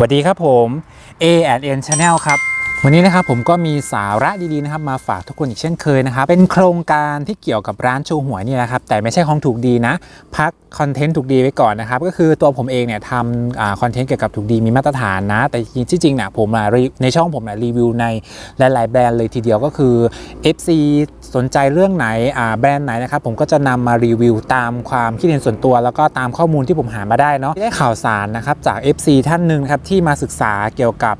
สวัสดีครับผม A and N Channel ครับวันนี้นะครับผมก็มีสาระดีๆนะครับมาฝากทุกคนอีกเช่นเคยนะครับเป็นโครงการที่เกี่ยวกับร้านโชว์หวยนี่แหละครับแต่ไม่ใช่ของถูกดีนะ พักคอนเทนต์ถูกดีไว้ก่อนนะครับก็คือตัวผมเองเนี่ยทำคอนเทนต์เกี่ยวกับถูกดีมีมาตรฐานนะ แต่ที่จริงเนี่ยผมในช่องผมเนี่ยรีวิวในหลายๆแบรนด์เลยทีเดียวก็คือ FC สนใจเรื่องไหนแบรนด์ไหนนะครับผมก็จะนำมารีวิวตามความคิดเห็นส่วนตัว แล้วก็ตามข้อมูลที่ผมหามาได้เนาะได้ข่าวสารนะครับจาก FC ท่านหนึ่งครับที่มาศึกษาเกี่ยวกับ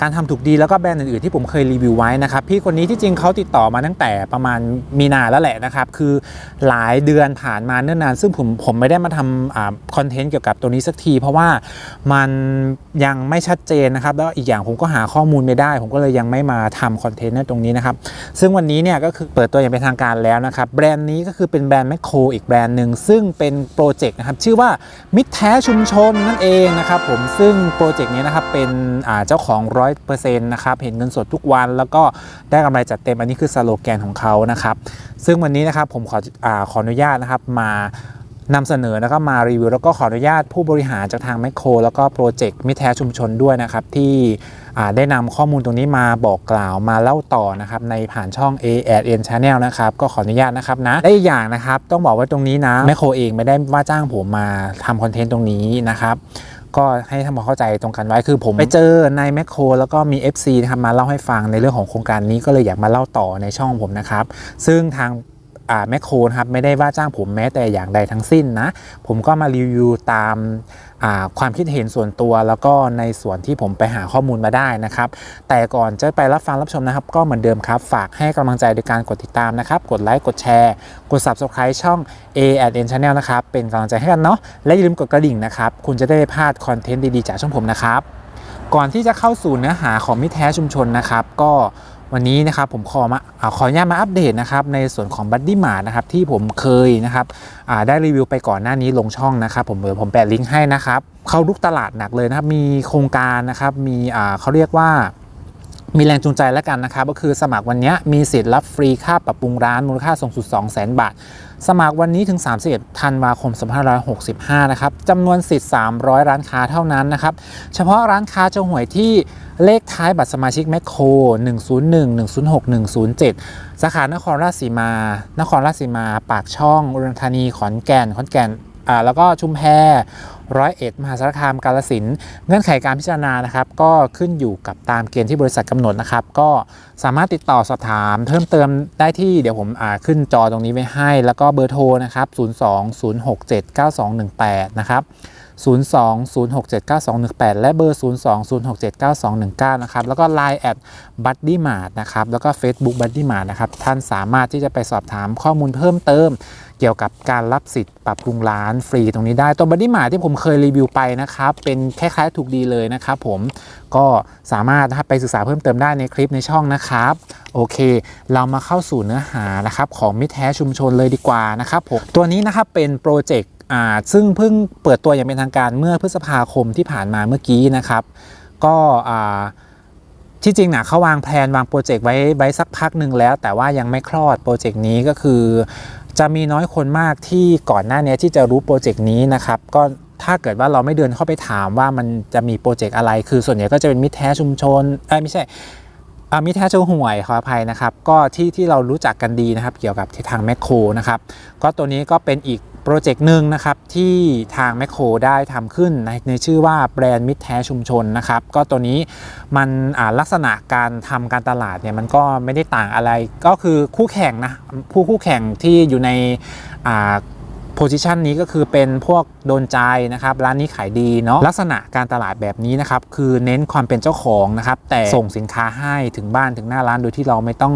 การทำถูกดีแล้วก็แบรนด์อื่นๆที่ผมเคยรีวิวไว้นะครับพี่คนนี้ที่จริงเขาติดต่อมาตั้งแต่ประมาณมีนาแล้วแหละนะครับคือหลายเดือนผ่านมาเนิ่นนาน ซึ่งผมผมไม่ได้มาทำคอนเทนต์เกี่ยวกับตัวนี้สักที เพราะว่ามันยังไม่ชัดเจนนะครับแล้วอีกอย่างผมก็หาข้อมูลไม่ได้ ผมก็เลยยังไม่มาทำคอนเทนต์ในตรงนี้นะครับซึ่งวันนี้เนี่ยก็คือเปิดตัวอย่างเป็นทางการแล้วนะครับแบรนด์นี้ก็คือเป็นแบรนด์แมคโครอีกแบรนด์หนึ่งซึ่งเป็นโปรเจกต์นะครับชื่อว่ามิตรแท้ชุมชนนั่นเองนะครับผมซึ่งโปรเจกต์นี้นะครับเป็นเจ้าของ100%นะครับเห็นเงินสดทุกวัน แล้วก็ได้กำไรจัดเต็มอันนี้คือสโลแกนของเขานะครับซึ่งวันนี้นะครับผมขออขออนุญาตนะครับมานำเสนอแล้วก็มารีวิว แล้วก็ขออนุญาตผู้บริหารจากทางแมคโคร แล้วก็โปรเจกต์มิตรแท้ชุมชนด้วยนะครับ ที่ได้นำข้อมูลตรงนี้มาบอกกล่าวมาเล่าต่อนะครับ ในผ่านช่อง A a N Channel นะครับ ก็ขออนุญาตนะครับนะและอีกอย่างนะครับ ต้องบอกว่าตรงนี้นะแมคโครเองไม่ได้ว่าจ้างผมมาทำคอนเทนต์ตรงนี้นะครับ ก็ให้ทำความเข้าใจตรงกันไว้คือผมไปเจอในแมคโครแล้วก็มี FC นะครับมาเล่าให้ฟังในเรื่องของโครงการนี้ก็เลยอยากมาเล่าต่อในช่องผมนะครับ ซึ่งทางแมคโครครับไม่ได้ว่าจ้างผมแม้แต่อย่างใดทั้งสิ้นนะ ผมก็มารีวิวตาม ความคิดเห็นส่วนตัวแล้วก็ในส่วนที่ผมไปหาข้อมูลมาได้นะครับ แต่ก่อนจะไปรับฟังรับชมนะครับ ก็เหมือนเดิมครับ ฝากให้กำลังใจโดยการกดติดตามนะครับ กดไลค์กดแชร์กด Subscribe ช่อง A N Channel นะครับ เป็นกำลังใจให้กันเนาะและอย่าลืมกดกระดิ่งนะครับ คุณจะได้ไม่พลาดคอนเทนต์ดีๆจากช่องผมนะครับ ก่อนที่จะเข้าสู่เนื้อหาของมิตรแท้ชุมชนนะครับ ก็ วันนี้นะครับผมขอมาอาขออนุญาตมาอัปเดตนะครับในส่วนของบัตดี้หมานะครับที่ผมเคยนะครับได้รีวิวไปก่อนหน้านี้ลงช่องนะครับผมเดี๋ยวผมแปะลิงก์ให้นะครับ เข้าลุกตลาดหนักเลยนะครับมีโครงการนะครับมีเขาเรียกว่า มีแรงจูงใจแล้วกันนะครับก็คือสมัครวันนี้มีสิทธิ์รับฟรีค่าปรับปรุงร้านมูลค่าสูงสุด 2 0 0 0 0 0 บาท สมัครวันนี้ถึง 31 ธันวาคม 2565 นะครับจำนวนสิทธิ์ 300 ร้านค้าเท่านั้นนะครับ เฉพาะร้านค้าเจ้าหวยที่เลขท้ายบัตรสมาชิกแมคโคร 101 106 107 สาขานครราชสีมา นครราชสีมา ปากช่องอุดรธานี ขอนแก่น ขอนแก่น อ่า แล้วก็ชุมแพ ร้อยเอ็ดมหาสารคามกาลสินเงื่อนไขการพิจารณานะครับ ก็ขึ้นอยู่กับตามเกณฑ์ที่บริษัทกำหนดนะครับ ก็สามารถติดต่อสอบถาม เพิ่มเติมได้ที่เดี๋ยวผมขึ้นจอตรงนี้ไว้ให้ แล้วก็เบอร์โทรนะครับ 02-067-9218 นะครับ 02-067-9218 และเบอร์ 02-067-9219 นะครับ แล้วก็ Line แอดบัดดี้มาร์นะครับ แล้วก็ Facebook บัดดี้มาร์นะครับ ท่านสามารถที่จะไปสอบถามข้อมูลเพิ่มเติม เกี่ยวกับการรับสิทธิ์ปรับปรุงร้านฟรีตรงนี้ได้ ตัวบัดดี้มาที่ผมเคยรีวิวไปนะครับ เป็นคล้ายๆถูกดีเลยนะครับผมก็สามารถนะครับไปศึกษาเพิ่มเติมได้ในคลิปในช่องนะครับ โอเค เรามาเข้าสู่เนื้อหานะครับของมิตรแท้ชุมชนเลยดีกว่านะครับผมตัวนี้นะครับเป็นโปรเจกต์อ่าซึ่งเพิ่งเปิดตัวอย่างเป็นทางการเมื่อพฤษภาคมที่ผ่านมาเมื่อกี้นะครับ ก็อ่าที่จริงนะเขาวางแผนวางโปรเจกต์ไว้ไว้สักพักหนึ่งแล้ว แต่ว่ายังไม่คลอดโปรเจกต์นี้ก็คือ จะมีน้อยคนมากที่ก่อนหน้านี้ที่จะรู้โปรเจกต์นี้นะครับก็ถ้าเกิดว่าเราไม่เดินเข้าไปถามว่ามันจะมีโปรเจกต์อะไร คือส่วนใหญ่ก็จะเป็นมิตรแท้ชุมชนเอ้ไม่ใช่อามิตรแท้ชูห่วยขออภัยนะครับ ก็ที่ที่เรารู้จักกันดีนะครับ เกี่ยวกับทางแมคโครนะครับ ก็ตัวนี้ก็เป็นอีก โปรเจกต์หนึ่งนะครับที่ทางแมคโครได้ทำขึ้นในในชื่อว่าแบรนด์มิตรแท้ชุมชนนะครับก็ตัวนี้มันลักษณะการทำการตลาดเนี่ยมันก็ไม่ได้ต่างอะไรก็คือคู่แข่งนะผู้คู่แข่งที่อยู่ในอ่าโพซิชันนี้ก็คือเป็นพวกโดนใจนะครับร้านนี้ขายดีเนาะลักษณะการตลาดแบบนี้นะครับคือเน้นความเป็นเจ้าของนะครับแต่ส่งสินค้าให้ถึงบ้านถึงหน้าร้านโดยที่เราไม่ต้อง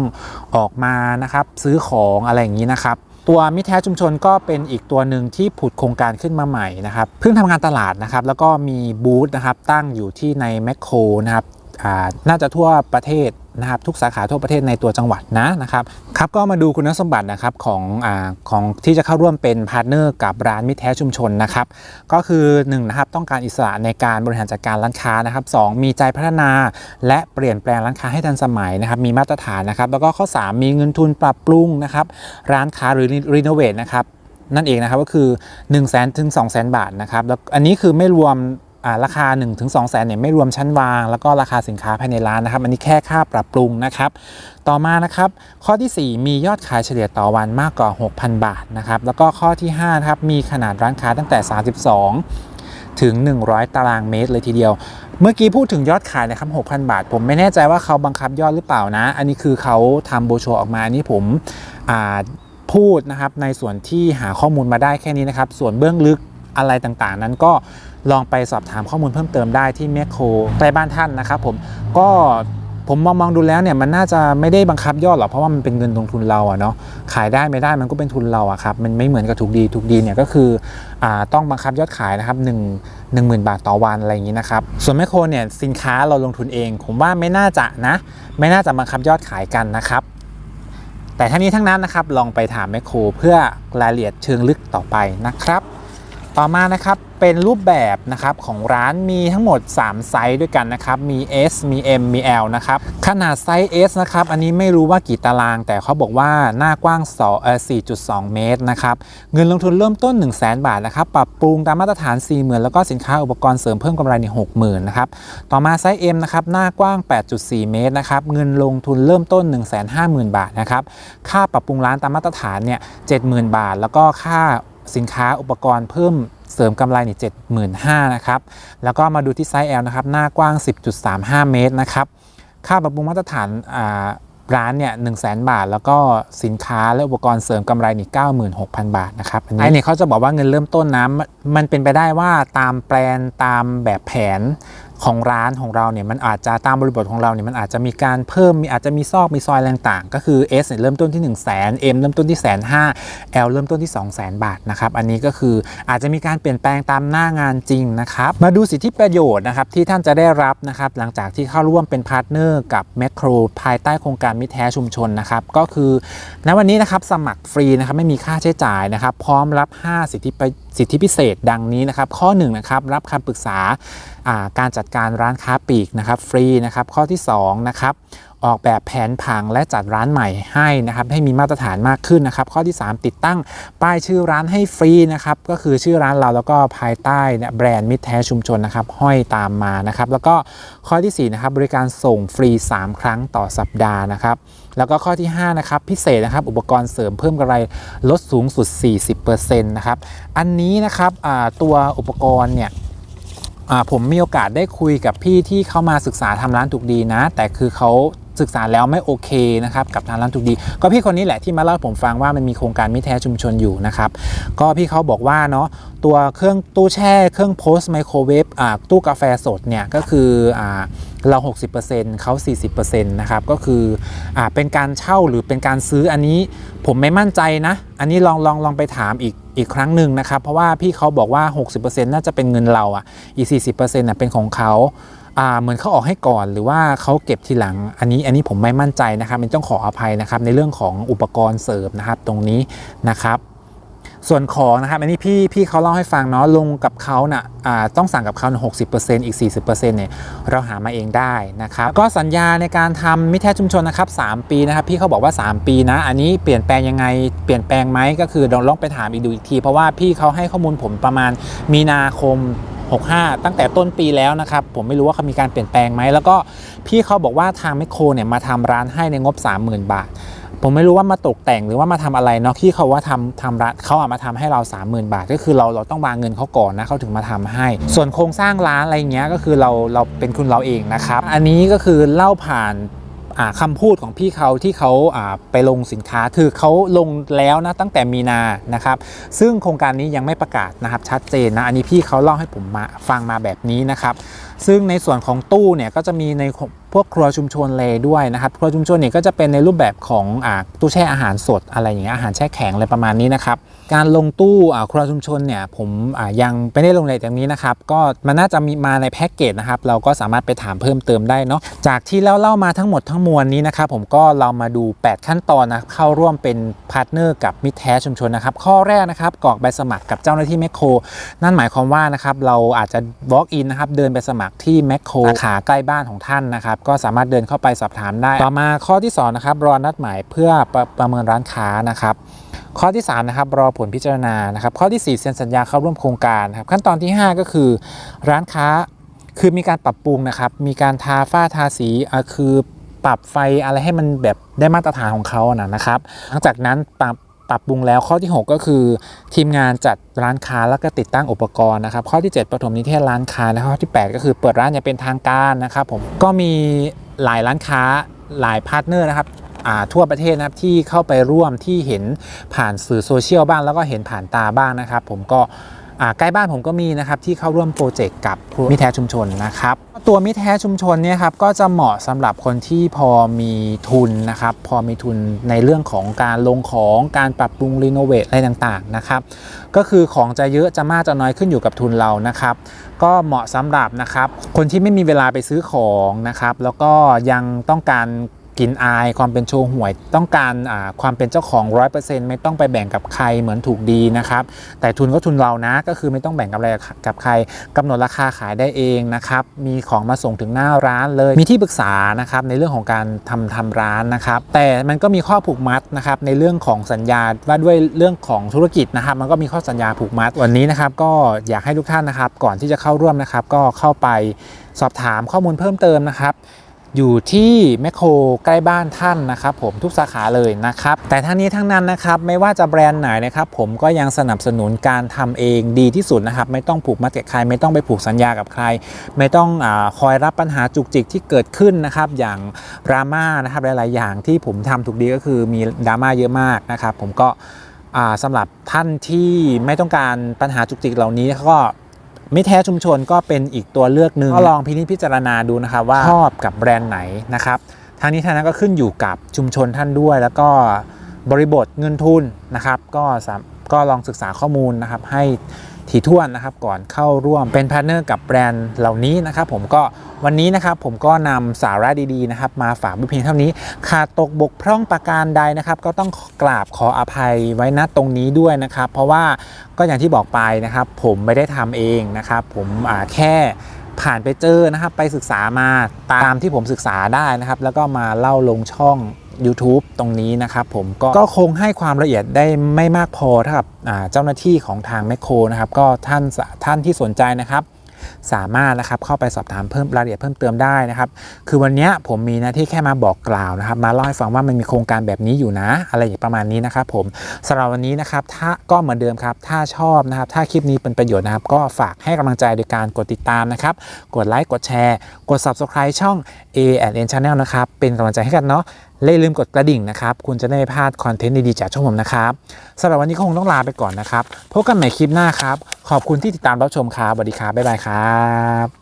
ออกมานะครับซื้อของอะไรอย่างนี้นะครับ ตัวมิตรแท้ชุมชนก็เป็นอีกตัวหนึ่งที่ผุดโครงการขึ้นมาใหม่นะครับเพิ่งทำงานตลาดนะครับแล้วก็มีบูธนะครับตั้งอยู่ที่ในแมคโครนะครับอ่าน่าจะทั่วประเทศ นะครับทุกสาขาทั่วประเทศในตัวจังหวัดนะนะครับครับก็มาดูคุณสมบัตินะครับของอาของที่จะเข้าร่วมเป็นพาร์ทเนอร์กับร้านมิตรแท้ชุมชนนะครับก็คือ1นงนะครับต้องการอิสระในการบริหารจัดการร้านค้านะครับสมีใจพัฒนา และเปลี่ยนแปลงร้านค้าให้ทันสมัยนะครับมีมาตรฐานนะครับแล้วก็ข้อ 3 มีเงินทุนปรับปรุงนะครับร้านค้าหรือรีโนเวทนะครับนั่นเองนะครับก็คือ 1 0 0 0 0 0ถึง2 0 0 0 0 0 บาทนะครับแล้วอันนี้คือไม่รวม ราคา1-2ถึง2แสนเนี่ยไม่รวมชั้นวาง แล้วก็ราคาสินค้าภายในร้านนะครับ อันนี้แค่ค่าปรับปรุงนะครับ ต่อมานะครับ ข้อทีสี่ 4 มียอดขายเฉลี่ยต่อวันมากกว่า 6,000 บาทนะครับ แล้วก็ข้อที่5นะครับมีขนาดร้านค้าตั้งแต่ 32 ถึง 100 ตารางเมตรเลยทีเดียว เมื่อกี้พูดถึงยอดขายนะครับ 6,000 บาท ผมไม่แน่ใจว่าเขาบังคับยอดหรือเปล่านะ อันนี้คือเขาทำโบรชัวร์ออกมาอันนี้ผมพูดนะครับในส่วนที่หาข้อมูลมาได้แค่นี้นะครับ ส่วนเบื้องลึกอะไรต่างๆ นั้นก็ ลองไปสอบถามข้อมูลเพิ่มเติมได้ที่แมคโครใกล้บ้านท่านนะครับผมก็ผมมองมองดูแล้วเนี่ยมันน่าจะไม่ได้บังคับยอดหรอกเพราะว่ามันเป็นเงินลงทุนเราอะเนาะขายได้ไม่ได้มันก็เป็นทุนเราอะครับมันไม่เหมือนกับถูกดีถูกดีเนี่ยก็คืออต้องบังคับยอดขายนะครับ1 1 0,000บาทต่อวันอะไรอย่างนี้นะครับส่วนแมคโครเนี่ยสินค้าเราลงทุนเอง ผมว่าไม่น่าจะนะ ไม่น่าจะบังคับยอดขายกันนะครับแต่ทั้งนี้ทั้งนั้นนะครับลองไปถามแมคโครเพื่อรายละเอียดเชิงลึกต่อไปนะครับ ต่อมานะครับเป็นรูปแบบนะครับของร้านมีทั้งหมด 3 ไซส์ด้วยกันนะครับมี S มี M มี L นะครับขนาดไซส์ S นะครับอันนี้ไม่รู้ว่ากี่ตาราง แต่เขาบอกว่าหน้ากว้าง4.2 เมตรนะครับเงินลงทุนเริ่มต้น 1 0 0 0 0แบาทนะครับปรับปรุงตามมาตรฐาน 40,000 แล้วก็สินค้าอุปกรณ์เสริมเพิ่มกำไรใน60,000นะครับต่อมาไซส์ M นะครับหน้ากว้าง 8.4 เมตรนะครับเงินลงทุนเริ่มต้น 150,000 บาทนะครับค่าปรับปรุงร้านตามมาตรฐานเนี่ย70,000 บาท แล้วก็ค่า สินค้าอุปกรณ์เพิ่มเสริมกำไรนี่75,000นะครับ แล้วก็มาดูที่ไซส์ L นะครับ หน้ากว้าง 10.35 เมตรนะครับ ค่าปรับปรุงมาตรฐานร้านเนี่ย1 0 0 0 0 0บาท แล้วก็สินค้าและอุปกรณ์เสริมกำไรนี่96,000บาทนะครับอันนี้เนี่เขาจะบอกว่าเงินเริ่มต้นนะมันมันเป็นไปได้ว่าตามแปลนตามแบบแผนของร้านของเราเนี่ยมันอาจจะตามบริบทของเราเนี่ยมันอาจจะมีการเพิ่มมีอาจจะมีซอกมีซอยอะไรต่างๆ ก็คือ S เนี่ยเริ่มต้นที่ 1 0 0 0 0แสน M เริ่มต้นที่แสนห้า L เริ่มต้นที่ 2 0 0 0 0 0บาทนะครับอันนี้ก็คืออาจจะมีการเปลี่ยนแปลงตามหน้างานจริงนะครับมาดูสิทธิประโยชน์นะครับที่ท่านจะได้รับนะครับหลังจากที่เข้าร่วมเป็นพาร์ทเนอร์กับแมคโครภายใต้โครงการมิตรแท้ชุมชนนะครับก็คือณวันนี้นะครับสมัครฟรีนะครับไม่มีค่าใช้จ่ายนะครับพร้อมรับ 5 สิทธิประ สิทธิพิเศษดังนี้นะครับ ข้อ1นงนะครับรับคำปรึกษาาการจัดการร้านค้าปลีกนะครับฟรีนะครับข้อที่2นะครับ ออกแบบแผนผังและจัดร้านใหม่ให้นะครับให้มีมาตรฐานมากขึ้นนะครับ ข้อที่ 3 ติดตั้งป้ายชื่อร้านให้ฟรีนะครับก็คือชื่อร้านเราแล้วก็ภายใต้แบรนด์มิตรแท้ชุมชนนะครับห้อยตามมานะครับแล้วก็ข้อที่4นะครับบริการส่งฟรี 3 ครั้งต่อสัปดาห์นะครับแล้วก็ข้อที่5นะครับพิเศษนะครับอุปกรณ์เสริมเพิ่มกำไรลดสูงสุด 40%นะครับอันนี้นะครับตัวอุปกรณ์เนี่ยผมมีโอกาสได้คุยกับพี่ที่เข้ามาศึกษาทำร้านถูกดีนะ แต่คือเขา ศึกษาแล้วไม่โอเคนะครับกับทางร้านถูกดี ก็พี่คนนี้แหละที่มาเล่าผมฟังว่ามันมีโครงการมิตรแท้ชุมชนอยู่นะครับก็พี่เขาบอกว่าเนาะตัวเครื่องตู้แช่เครื่องโพสต์ไมโครเวฟอ่าตู้กาแฟสดเนี่ยก็คืออ่าเรา 60%เขา 40%นะครับก็คืออเป็นการเช่าหรือเป็นการซื้ออันนี้ผมไม่มั่นใจนะ อันนี้ลองลองลองไปถามอีกอีกครั้งหนึ่งนะครับ เพราะว่าพี่เขาบอกว่า 60%น่าจะเป็นเงินเราอะอีก 40%น่ะเป็นของเขา เหมือนเขาออกให้ก่อนหรือว่าเขาเก็บทีหลัง อันนี้อันนี้ผมไม่มั่นใจนะครับมันต้องขออภัยนะครับในเรื่องของอุปกรณ์เสริมนะครับตรงนี้นะครับ ส่วนของนะครับอันนี้พี่พี่เขาเล่าให้ฟังเนาะลงกับเขาน่ะอ่าต้องสั่งกับเขาหกสิบเปอร์เซ็นต์อีก40%เปอร์เซ็นต์เนี่ยเราหามาเองได้นะครับก็สัญญาในการทำมิแท้ชุมชนนะครับ3ปีนะครับพี่เขาบอกว่า3ปีนะ อันนี้เปลี่ยนแปลงยังไงเปลี่ยนแปลงไหมก็คือลองลองไปถามอีกดูอีกที เพราะว่าพี่เขาให้ข้อมูลผมประมาณมีนาคม 65 ตั้งแต่ต้นปีแล้วนะครับผมไม่รู้ว่าเขามีการเปลี่ยนแปลงไหมแล้วก็พี่เขาบอกว่าทางแมคโครเนี่ยมาทำร้านให้ในงบ 30,000 บาท ผมไม่รู้ว่ามาตกแต่งหรือว่ามาทำอะไรเนาะที่เขาว่าทำทำร้านเขาเอามาทำให้เรา 30,000 บาท ก็คือเราเราต้องวางเงินเขาก่อนนะเขาถึงมาทำให้ ส่วนโครงสร้างร้านอะไรเงี้ยก็คือเราเราเป็นคุณเราเองนะครับอันนี้ก็คือเล่าผ่าน คำคำพูดของพี่เขาที่เขาอ่าไปลงสินค้าคือเขาลงแล้วนะตั้งแต่มีนานะครับ ซึ่งโครงการนี้ยังไม่ประกาศนะครับชัดเจนนะอันนี้พี่เขาเล่าให้ผมมาฟังมาแบบนี้นะครับ ซึ่งในส่วนของตู้เนี่ยก็จะมีใน พวกครัวชุมชนเลยด้วยนะครับ ครัวชุมชนเนี่ยก็จะเป็นในรูปแบบของอาตู้แช่อาหารสดอะไรอย่างเงี้ยอาหารแช่แข็งอะไรประมาณนี้นะครับการลงตู้อ่าครัวชุมชนเนี่ยผมอ่ายังไม่ได้ลงรายละเอียดอย่างนี้นะครับก็มันน่าจะมีมาในแพ็กเกจนะครับเราก็สามารถไปถามเพิ่มเติมได้เนาะจากที่เล่าเล่ามาทั้งหมดทั้งมวลนี้นะครับผมก็เรามาดู 8 ขั้นตอนนะเข้าร่วมเป็นพาร์ทเนอร์กับมิตรแท้ชุมชนนะครับข้อแรกนะครับกรอกใบสมัครกับเจ้าหน้าที่แมคโคร นั่นหมายความว่านะครับเราอาจจะ walk in นะครับเดินไปสมัครที่แมคโครสาขาใกล้บ้านของท่านนะครับก็สามารถเดินเข้าไปสอบถามได้ ต่อมาข้อที่2นะครับรอนัดหมายเพื่อประประเมินร้านค้านะครับข้อที่3นะครับรอผลพิจารณานะครับข้อที่4เซ็นสัญญาเข้าร่วมโครงการครับขั้นตอนที่ 5 ก็คือ ร้านค้าคือมีการปรับปรุงนะครับมีการทาฝ้าทาสีอะคือปรับไฟอะไรให้มันแบบได้มาตรฐานของเขานะนะครับ หลังจากนั้น ปรับปรุงแล้วข้อที่ 6 ก็คือ ทีมงานจัดร้านค้าแล้วก็ติดตั้งอุปกรณ์นะครับ ข้อที่ 7ปฐมนิเทศร้านค้านะครับข้อที่ 8 ก็คือเปิดร้านอย่างเป็นทางการนะครับผมก็มีหลายร้านค้าหลายพาร์ทเนอร์นะครับทั่วประเทศนะครับที่เข้าไปร่วมที่เห็นผ่านสื่อโซเชียลบ้าง แล้วก็เห็นผ่านตาบ้างนะครับ ผมก็ ใกล้บ้านผมก็มีนะครับที่เข้าร่วมโปรเจกต์กับมิแท้ชุมชนนะครับตัวมิแท้ชุมชนเนี่ยครับก็จะเหมาะสำหรับคนที่พอมีทุนนะครับพอมีทุนในเรื่องของการลงของการปรับปรุงรีโนเวทอะไรต่างๆนะครับก็คือของจะเยอะจะมากจะน้อยขึ้นอยู่กับทุนเรานะครับก็เหมาะสำหรับนะครับคนที่ไม่มีเวลาไปซื้อของนะครับแล้วก็ยังต้องการ กลินอายความเป็นโชว์หวย ต้องการความเป็นเจ้าของ 100%ไม่ต้องไปแบ่งกับใครเหมือนถูกดีนะครับ แต่ทุนก็ทุนเรานะก็คือไม่ต้องแบ่งกับอะไรกับใครกำหนดราคาขายได้เองนะครับมีของมาส่งถึงหน้าร้านเลย มีที่ปรึกษานะครับในเรื่องของการทำทำร้านนะครับ แต่มันก็มีข้อผูกมัดนะครับในเรื่องของสัญญาว่าด้วยเรื่องของธุรกิจนะครับ มันก็มีข้อสัญญาผูกมัดวันนี้นะครับ ก็อยากให้ทุกท่านนะครับ ก่อนที่จะเข้าร่วมนะครับ ก็เข้าไปสอบถามข้อมูลเพิ่มเติมนะครับ อยู่ที่แมคโครใกล้บ้านท่านนะครับผมทุกสาขาเลยนะครับ แต่ทั้งนี้ทั้งนั้นนะครับไม่ว่าจะแบรนด์ไหนนะครับผมก็ยังสนับสนุนการทำเองดีที่สุดนะครับ ไม่ต้องผูกมัดกับใคร ไม่ต้องไปผูกสัญญากับใคร ไม่ต้องอคอยรับปัญหาจุกจิกที่เกิดขึ้นนะครับ อย่างดราม่านะครับหลาย ๆ อย่างที่ผมทำถูกดีก็คือมีดราม่าเยอะมากนะครับ ผมก็อ่าสำหรับท่านที่ไม่ต้องการปัญหาจุกจิกเหล่านี้ก็ ไม่แท้ชุมชนก็เป็นอีกตัวเลือกหนึ่งก็ลองพินิจพิจารณาดูนะครับว่าชอบกับแบรนด์ไหนนะครับทางนี้ทางนั้นก็ขึ้นอยู่กับชุมชนท่านด้วย แล้วก็บริบทเงินทุนนะครับ ก็สามก็ลองศึกษาข้อมูลนะครับให้ ถี่ถ้วนนะครับก่อนเข้าร่วมเป็นพาร์เนอร์กับแบรนด์เหล่านี้นะครับผมก็วันนี้นะครับผมก็นำสาระดีๆนะครับมาฝากเพียงเท่านี้ขาดตกบกพร่องประการใดนะครับ ก็ต้องกราบขออภัยไว้ณตรงนี้ด้วยนะครับ เพราะว่าก็อย่างที่บอกไปนะครับ ผมไม่ได้ทำเองนะครับ ผมแค่ผ่านไปเจอนะครับไปศึกษามาตามที่ผมศึกษาได้นะครับ แล้วก็มาเล่าลงช่อง YouTube ตรงนี้นะครับผมก็ก็คงให้ความละเอียดได้ไม่มากพอเท่ากับเจ้าหน้าที่ของทางแมคโครนะครับก็ท่านท่านที่สนใจนะครับสามารถนะครับเข้าไปสอบถามเพิ่มรายละเอียดเพิ่มเติมได้นะครับ คือวันนี้ผมมีหน้าที่แค่มาบอกกล่าวนะครับ มาเล่าให้ฟังว่ามันมีโครงการแบบนี้อยู่นะ อะไรอย่างประมาณนี้นะครับ ผมสำหรับวันนี้นะครับ ถ้าก็เหมือนเดิมครับ ถ้าชอบนะครับ ถ้าคลิปนี้เป็นประโยชน์นะครับ ก็ฝากให้กำลังใจโดยการกดติดตามนะครับ กดไลค์กดแชร์ กด subscribe ช่อง A and N Channel นะครับเป็นกำลังใจให้กันเนาะและอย่าลืมกดกระดิ่งนะครับ คุณจะได้ไม่พลาดคอนเทนต์ดีๆจากช่องผมนะครับสำหรับวันนี้ก็คงต้องลาไปก่อนนะครับ พบกันใหม่คลิปหน้าครับ ขอบคุณที่ติดตามรับชมครับสวัสดีครับบ๊ายบายครับ